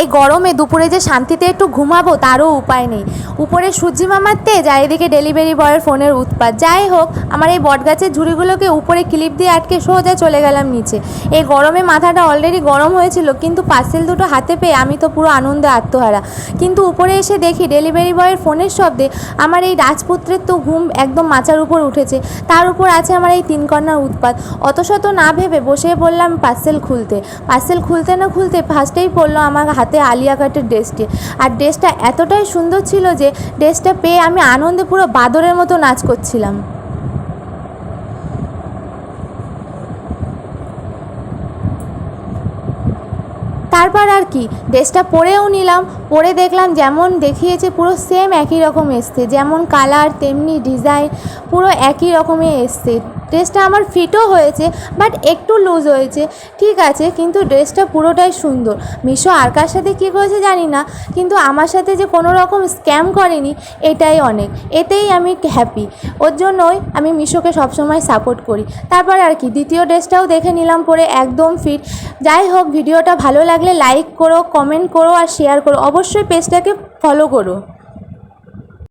এই গরমে দুপুরে যে শান্তিতে একটু ঘুমাবো তারও উপায় নেই। উপরে সূর্যি মামার তেজ এদিকে ডেলিভারি বয়ের ফোনের উৎপাত। যাই হোক, আমার এই বটগাছের ঝুড়িগুলোকে উপরে ক্লিপ দিয়ে আটকে সোজা চলে গেলাম নিচে। এই গরমে মাথাটা অলরেডি গরম হয়েছিল, কিন্তু পার্সেল দুটো হাতে পেয়ে আমি তো পুরো আনন্দে আত্মহারা। কিন্তু উপরে এসে দেখি ডেলিভারি বয়ের ফোনের শব্দে আমার এই রাজপুত্রের তো ঘুম একদম মাচার উপর উঠেছে। তার উপর আছে আমার এই তিন কন্যার উৎপাত। অত শত না ভেবে বসে পড়লাম পার্সেল খুলতে। পার্সেল খুলতে না খুলতে ফার্স্টেই পড়ল আমার হাতে আলিয়া কাটের ড্রেসটি। আর ড্রেসটা এতটাই সুন্দর ছিল যে ড্রেসটা পেয়ে আমি আনন্দে পুরো বাদরের মতো নাচ করছিলাম। তারপর আর কি, ড্রেসটা পরেও নিলাম, পরে দেখলাম যেমন দেখিয়েছে পুরো সেম একই রকম এসছে, যেমন কালার তেমনি ডিজাইন পুরো একই রকমই এসছে। ড্রেসটা আমার ফিটও হয়েছে বাট একটু লুজ হয়েছে। ঠিক আছে, কিন্তু ড্রেসটা পুরোটাই সুন্দর। মিশো আর কার সাথে কী করেছে জানি না, কিন্তু আমার সাথে যে কোনো রকম স্ক্যাম করেনি, এটাই অনেক। এতেই আমি হ্যাপি ওর জন্যই আমি মিশোকে সবসময় সাপোর্ট করি। তারপর আর কি, দ্বিতীয় ড্রেসটাও দেখে নিলাম পরে একদম ফিট যাই হোক, ভিডিওটা ভালো লাগলে লাইক করো কমেন্ট করো আর শেয়ার করো। অবশ্যই পেজটাকে ফলো করো।